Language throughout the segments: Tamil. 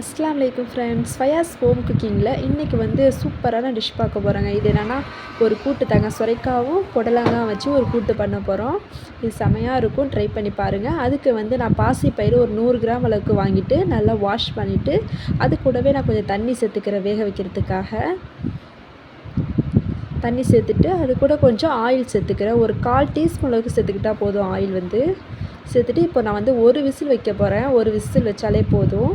அஸ்லாம் வலைக்கும் ஃப்ரெண்ட்ஸ் ஃபயாஸ் ஹோம் குக்கிங்கில் இன்றைக்கி வந்து சூப்பரான டிஷ் பார்க்க போகிறோங்க இது என்னென்னா ஒரு கூட்டு தாங்க சுரைக்காவும் புடலங்காய் வச்சு ஒரு கூட்டு பண்ண போகிறோம் இது செமையாக இருக்கும். ட்ரை பண்ணி பாருங்கள் அதுக்கு வந்து நான் பாசி பயிர் ஒரு நூறு கிராம் அளவுக்கு வாங்கிட்டு நல்லா வாஷ் பண்ணிவிட்டு அது கூடவே நான் கொஞ்சம் தண்ணி சேர்த்துக்கிறேன் வேக வைக்கிறதுக்காக தண்ணி சேர்த்துட்டு அது கூட கொஞ்சம் ஆயில் சேர்த்துக்கிறேன் ஒரு கால் டீஸ்பூன் அளவுக்கு சேர்த்துக்கிட்டால் போதும் ஆயில் வந்து. சேர்த்துட்டு இப்போ நான் வந்து ஒரு விசில் வைக்க போகிறேன் ஒரு விசில் வச்சாலே போதும்.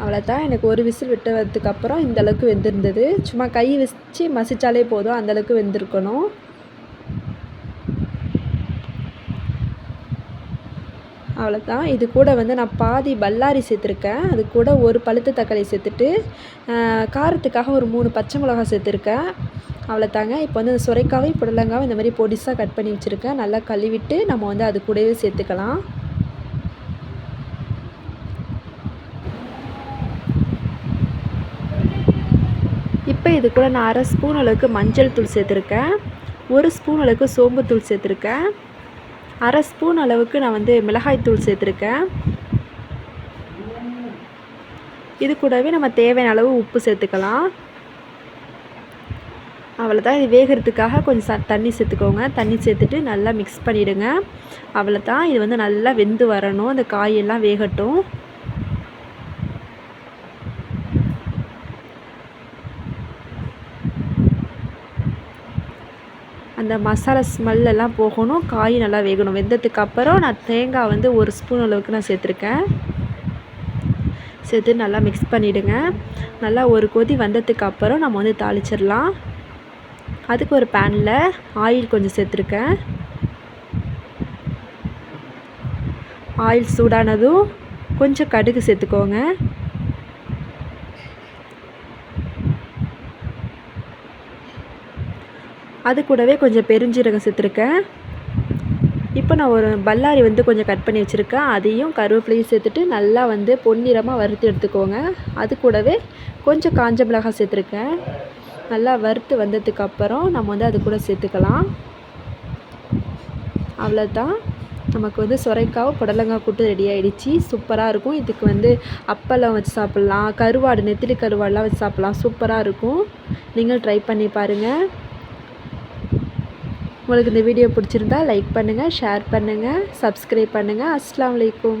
அவ்வளோதான் எனக்கு ஒரு விசில் விட்டதுக்கப்புறம் இந்தளவுக்கு வெந்திருந்தது. சும்மா கை வச்சு மசித்தாலே போதும். அந்தளவுக்கு வெந்திருக்கணும். அவ்வளோதான் இது கூட வந்து நான் பாதி பல்லாரி சேர்த்துருக்கேன். அது கூட ஒரு பழுத்த தக்காளி சேர்த்துட்டு காரத்துக்காக ஒரு மூணு பச்சை மிளகா சேர்த்துருக்கேன். அவ்வளோதாங்க இப்போ வந்து சுரைக்காவை புடலங்காவும் இந்த மாதிரி பொடிசாக கட் பண்ணி வச்சுருக்கேன். நல்லா கழுவிட்டு நம்ம வந்து அது கூடவே சேர்த்துக்கலாம். இப்போ இது கூட நான் அரை ஸ்பூன் அளவுக்கு மஞ்சள் தூள் சேர்த்துருக்கேன். ஒரு ஸ்பூன் அளவுக்கு சோம்புத்தூள் சேர்த்துருக்கேன். அரை ஸ்பூன் அளவுக்கு நான் வந்து மிளகாய் தூள் சேர்த்துருக்கேன். இது கூடவே நம்ம தேவையான அளவு உப்பு சேர்த்துக்கலாம். அவ்வளோதான் இது வேகிறதுக்காக கொஞ்சம் ச தண்ணி சேர்த்துக்கோங்க. தண்ணி சேர்த்துட்டு நல்லா மிக்ஸ் பண்ணிவிடுங்க அவ்வளோதான் இது வந்து நல்லா வெந்து வரணும். அந்த காயெல்லாம் வேகட்டும். அந்த மசாலா ஸ்மெல்லெல்லாம் போகணும். காய் நல்லா வேகணும். வெந்ததுக்கு அப்புறம் நான் தேங்காய் வந்து ஒரு ஸ்பூன் அளவுக்கு நான் சேர்த்துருக்கேன். சேர்த்து நல்லா மிக்ஸ் பண்ணிவிடுங்க நல்லா ஒரு கொதி வந்ததுக்கு அப்புறம் நம்ம வந்து தாளிச்சிடலாம். அதுக்கு ஒரு பேனில் ஆயில் கொஞ்சம் சேர்த்துருக்கேன். ஆயில் சூடானதும் கொஞ்சம் கடுகு சேர்த்துக்கோங்க. அது கூடவே கொஞ்சம் பெருஞ்சீரகம் சேர்த்துருக்கேன் இப்போ நான் ஒரு பல்லாரி வந்து கொஞ்சம் கட் பண்ணி வச்சுருக்கேன். அதையும் கருவேப்பிலையும் சேர்த்துட்டு நல்லா வந்து பொன்னிறமாக வறுத்து எடுத்துக்கோங்க. அது கூடவே கொஞ்சம் காஞ்ச மிளகாய் சேர்த்துருக்கேன். நல்லா வறுத்து வந்ததுக்கப்புறம் நம்ம வந்து அது கூட சேர்த்துக்கலாம். அவ்வளோதான் நமக்கு வந்து சுரைக்காவும் புடலங்காய் கூட்டு ரெடி ஆகிடுச்சி சூப்பராக இருக்கும். இதுக்கு வந்து அப்பளம் வச்சு சாப்பிட்லாம். கருவாடு நெத்திலி கருவாடெலாம் வச்சு சாப்பிட்லாம். சூப்பராக இருக்கும். நீங்கள் ட்ரை பண்ணி பாருங்கள் உங்களுக்கு இந்த வீடியோ பிடிச்சிருந்தா லைக் பண்ணுங்கள் ஷேர் பண்ணுங்கள் சப்ஸ்கிரைப் பண்ணுங்கள் அஸ்லாம் வலைக்கும்